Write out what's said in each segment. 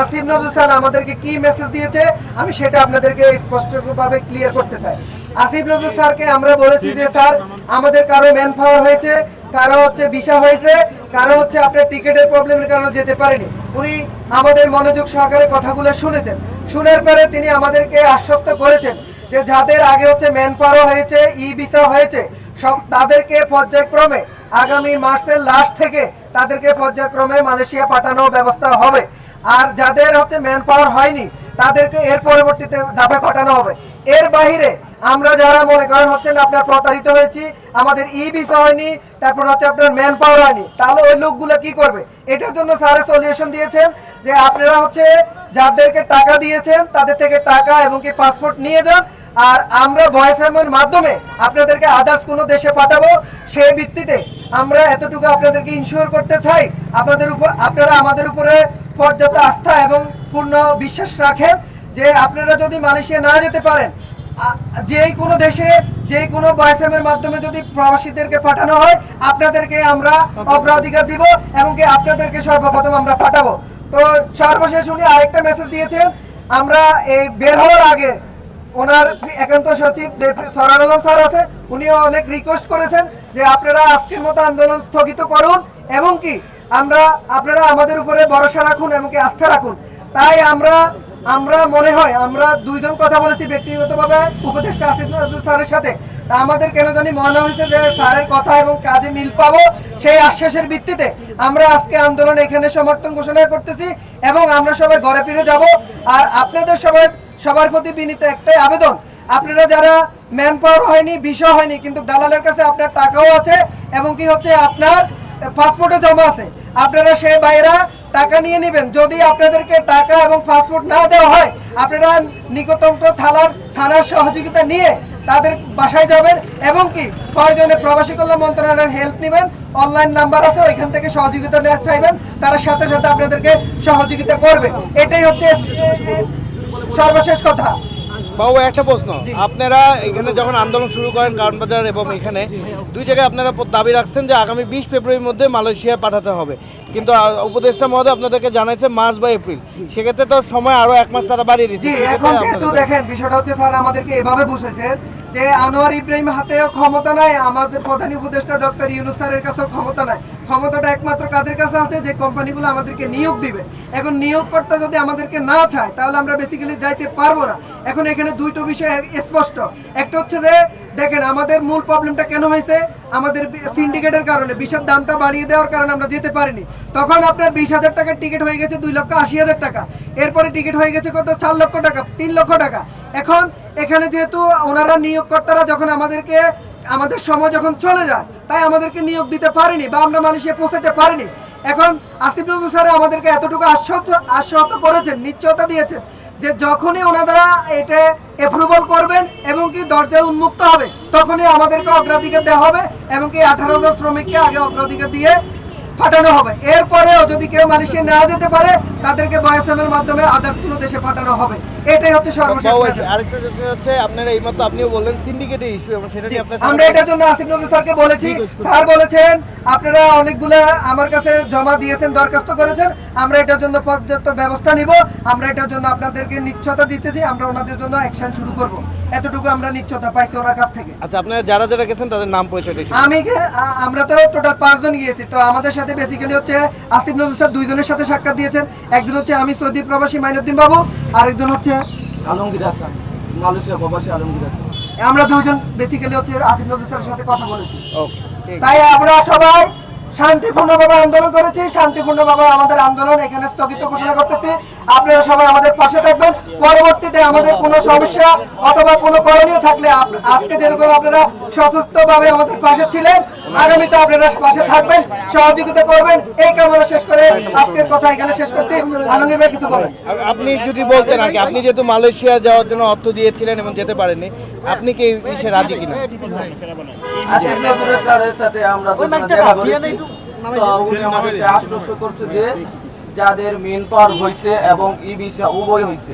আসিফ আমি সেটা আপনাদেরকে স্পষ্টভাবে ক্লিয়ার করতে চাই। আসিফ নজরুল স্যারকে আমরা বলেছি যে স্যার, আমাদের কারও ম্যান পাওয়ার হয়েছে কারও হচ্ছে ভিসা হয়েছে কারও হচ্ছে আপনার টিকিটের প্রবলেমের কারণে যেতে পারেনি। উনি আমাদের মনোযোগ সহকারে কথাগুলো শুনেছেন। শোনার পরে তিনি আমাদেরকে আশ্বস্ত করেছেন। যে যাদের আগে হচ্ছে ম্যান পাওয়ার হয়েছে ই ভিসা হয়েছে, সব তাদেরকে পর্যায়ক্রমে আগামী মার্চের লাস্ট থেকে তাদেরকে পর্যায়ক্রমে মালয়েশিয়া পাঠানোর ব্যবস্থা হবে। আর যাদের হচ্ছে ম্যান পাওয়ার হয়নি, তাদেরকে এর পরবর্তীতে ধাপে পাঠানো হবে। এর বাহিরে আমরা যারা মনে করেন হচ্ছেন আপনার প্রতারিত হয়েছি, আমাদের ই ভিসা হয়নি, তারপর হচ্ছে আপনার ম্যান পাওয়ার হয়নি, তাহলে ওই লোকগুলো কি করবে? এটার জন্য স্যারের সলিউশন দিয়েছেন যে আপনারা হচ্ছে যাদেরকে টাকা দিয়েছেন, তাদের থেকে টাকা এবং কি পাসপোর্ট নিয়ে যান আর আমরা ভয়েস এর মাধ্যমে আপনাদেরকে আদার্স কোনো দেশে পাঠাবো, সেই ভিত্তিতে আমরা এতটুকু আপনাদেরকে ইনশিওর করতে চাই, আপনাদের উপর, আপনারা আমাদের উপরে পর্যাপ্ত আস্থা এবং পূর্ণ বিশ্বাস রাখেন যে আপনারা যদি মালয়েশিয়া না যেতে পারেন যে কোনো দেশে, যে কোনো এর মাধ্যমে যদি প্রবাসীদেরকে পাঠানো হয়, আপনাদেরকে আমরা অগ্রাধিকার দিব এবং কি আপনাদেরকে সর্বপ্রথম আমরা পাঠাবো। তো সর্বশেষ উনি আরেকটা মেসেজ দিয়েছেন, আমরা এই বের হওয়ার আগে ওনার একান্ত সচিব যে সরার আলম স্যার আছে, উনিও অনেক রিকোয়েস্ট করেছেন যে আপনারা আজকের মতো আন্দোলন স্থগিত করুন এবং কি আমরা, আপনারা আমাদের উপরে ভরসা রাখুন এবং কি আস্থা রাখুন। তাই আমরা আমরা মনে হয়, আমরা দুইজন কথা বলেছি ব্যক্তিগতভাবে উপদেষ্টা আসিফ নজরুল স্যারের সাথে। তা আমাদের কেন জানি মনে হয়েছে যে স্যারের কথা এবং কাজে মিল পাবো সেই আশ্বাসের ভিত্তিতে আমরা আজকে আন্দোলন এখানে সমর্থন ঘোষণা করতেছি এবং আমরা সবাই ঘরে ফিরে যাব। আর আপনাদের সবাই সবার প্রতি বিনীত একটাই আবেদন। আপনারা যারা ম্যান পাওয়ার হয়নি বিষয় হয়নি, কিন্তু দালালের কাছে আপনার টাকাও আছে এবং কি হচ্ছে, আপনার পাসপোর্টও জমা আছে। আপনারা সে বাইরা টাকা নিয়ে নেবেন। যদি আপনাদেরকে টাকা এবং পাসপোর্ট না দেওয়া হয়, আপনারা নিকটতম থানার থানার সহযোগিতা নিয়ে তাদের বাসায় যাবেন এবং কি প্রয়োজনে প্রবাসী কল্যাণ মন্ত্রণালয়ের হেল্প নেবেন। অনলাইন নাম্বার আছে, ওইখান থেকে সহযোগিতা নেওয়া চাইবেন। তারা সাথে সাথে আপনাদেরকে সহযোগিতা করবে। এটাই হচ্ছে সর্বশেষ কথা। বাবু একটা প্রশ্ন। আপনারা এখানে যখন আন্দোলন শুরু করেন কারণ বাজার এবং এখানে দুই জায়গায় আপনারা দাবি রাখছেন যে আগামী বিশ ফেব্রুয়ারির মধ্যে মালয়েশিয়া পাঠাতে হবে। কিন্তু উপদেষ্টা মহোদয় আপনাদেরকে জানাইছে মার্চ বা এপ্রিল। সেক্ষেত্রে তো সময় আরও এক মাস তারা বাড়িয়ে দিচ্ছে। এখন যেহেতু দেখেন বিষয়টা হচ্ছে স্যার আমাদেরকে এভাবে বুঝেছেন যে আনোয়ার ইব্রাহিম হাতেও ক্ষমতা নাই, আমাদের প্রধান উপদেষ্টা ডক্টর ইউনুস স্যারের কাছেও ক্ষমতা নাই। ক্ষমতাটা একমাত্র কাদের কাছে আছে? যে কোম্পানিগুলো আমাদেরকে নিয়োগ দিবে। এখন নিয়োগকর্তা যদি আমাদেরকে না চায়, তাহলে আমরা বেসিক্যালি যাইতে পারব না। এখন এখানে দুইটো বিষয় স্পষ্ট। একটা হচ্ছে যে, দেখেন, আমাদের মূল প্রবলেমটা কেন হয়েছে? আমাদের সিন্ডিকেটের কারণে, বিষের দামটা বাড়িয়ে দেওয়ার কারণে আমরা যেতে পারিনি। তখন আপনার বিশ হাজার টাকার টিকিট হয়ে গেছে দুই লক্ষ আশি হাজার টাকা। এরপরে টিকিট হয়ে গেছে কত? চার লক্ষ টাকা, তিন লক্ষ টাকা। এখন এখানে যেহেতু ওনারা নিয়োগকর্তারা যখন আমাদেরকে, আমাদের সময় যখন চলে যায়, তাই আমাদেরকে নিয়োগ দিতে পারেনি বা আমরা মালয়েশিয়া পৌঁছাতে পারিনি। এখন আসিফ নজরুল স্যার আমাদেরকে এতটুকু আশ্বস্ত আশ্বস্ত করেছেন, নিশ্চয়তা দিয়েছেন যে যখনই ওনারা এটা অ্যাপ্রুভাল করবেন এবং কি দরজা উন্মুক্ত হবে, তখনই আমাদেরকে অগ্রাধিকার দেওয়া হবে এবং কি আঠারো হাজার শ্রমিককে আগে অগ্রাধিকার দিয়ে পাঠানো হবে। এরপরেও যদি কেউ মালয়েশিয়া নেওয়া যেতে পারে তাদেরকে বয়সএম মাধ্যমে আদার্স কোনো দেশে পাঠানো হবে। এটাই হচ্ছে সর্বশেষ আরেকটা হচ্ছে আপনারা এইমাত্র আপনিও বললেন সিন্ডিকেটের ইস্যু এবং সেটা নিয়ে আপনার আমরা এটার জন্য আসিফ নজর স্যারকে বলেছি। স্যার বলেছেন আপনারা অনেকগুলা আমার কাছে জমা দিয়েছেন দরখাস্ত করেছেন। আমরা এটার জন্য পর্যাপ্ত ব্যবস্থা নিব। আমরা এটার জন্য আপনাদেরকে নিশ্চয়তা দিতেছি। আমরা ওনাদের জন্য অ্যাকশন শুরু করব। এতটুকু আমরা নিশ্চয়তা পাইছি ওনার কাছ থেকে। আচ্ছা আপনারা যারা যারা গেছেন তাদের নাম পরিচয় দেখি আমি আমরা তো টোটাল পাঁচজন গিয়েছি। তো আমাদের সাথে বেসিক্যালি হচ্ছে আসিফ নজর স্যার দুইজনের সাথে সাক্ষাৎ দিয়েছেন। একজন হচ্ছে আমি সৌদি প্রবাসী মাইনুদ্দিন বাবু আরেকজন হচ্ছে আলমগীর হাসান মালয়েশিয়া প্রবাসী আলমগীর হাসান। আমরা দুইজন বেসিক্যালি হচ্ছে আসিফ নজরুল স্যারের সাথে কথা বলেছি। ওকে তাই আমরা সবাই শান্তিপূর্ণভাবে আন্দোলন করেছি, শান্তিপূর্ণভাবে আমাদের আন্দোলন এখানে স্থগিত ঘোষণা করতেছি। আপনারা সবাই আমাদের পাশে থাকবেন। পরবর্তীতে আমাদের কোনো সমস্যা অথবা কোনো করণীয় থাকলে আজকে যেরকম আপনারা সচেষ্টভাবে আমাদের পাশে ছিলেন আগামীতে আপনারা পাশে থাকবেন সহযোগিতা করবেন। এই কামনা শেষ করে আজকের কথা এখানে শেষ করতে আলমগীর ভাই কিছু বলেন। আপনি যদি বলতেন আগে আপনি যেহেতু মালয়েশিয়া যাওয়ার জন্য অর্থ দিয়েছিলেন এবং যেতে পারেননি আপনি কি এই বিষয়ে রাজি কিনা? আসিফ নজরুল স্যারের সাথে আমরা দেখা করেছি। তো উনি আমাদেরকে আশ্বস্ত করছে যে যাদের মেন পাওয়ার হয়েছে এবং ই ভিসা উভয় হয়েছে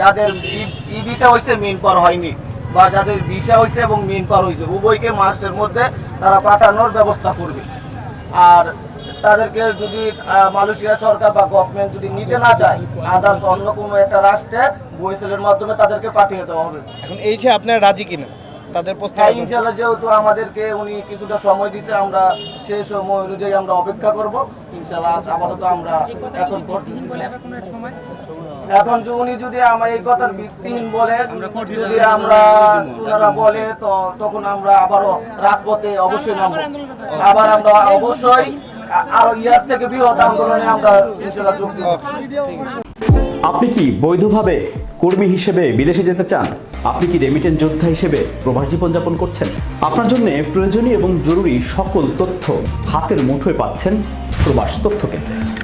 যাদের ই ভিসা হয়েছে মেন পাওয়ার হয়নি বা যাদের ভিসা হয়েছে এবং মিন পার হয়েছে উভয়কে মাসের মধ্যে তারা পাঠানোর ব্যবস্থা করবে। আর তাদেরকে যদি মালয়েশিয়া সরকার বা গভর্নমেন্ট যদি নিতে না চায় আদার্স অন্য কোনো একটা রাষ্ট্রে বইসেলের মাধ্যমে তাদেরকে পাঠিয়ে দেওয়া হবে। এখন এই যে আপনারা রাজি কিনা? তাদের প্রস্তাব হ্যাঁ ইনশাল্লাহ যেহেতু আমাদেরকে উনি কিছুটা সময় দিছে আমরা সেই সময় অনুযায়ী আমরা অপেক্ষা করব। ইনশাল্লাহ আপাতত আমরা এখন পর্যন্ত এখন উনি যদি আমার এই কথার ভিত্তিহীন বলে, যদি আমরা ওনারা বলে, তো তখন আমরা আবারও রাজপথে অবশ্যই নামবো। আবার আমরা অবশ্যই আরও ইয়ার থেকে বৃহৎ আন্দোলনে আমরা ইনশাল্লাহ যোগ আপনি কি বৈধভাবে কর্মী হিসেবে বিদেশে যেতে চান? আপনি কি রেমিটেন্স যোদ্ধা হিসেবে প্রবাস জীবনযাপন করছেন? আপনার জন্য প্রয়োজনীয় এবং জরুরি সকল তথ্য হাতের মুঠোয় পাচ্ছেন প্রবাস তথ্য কেন্দ্রে।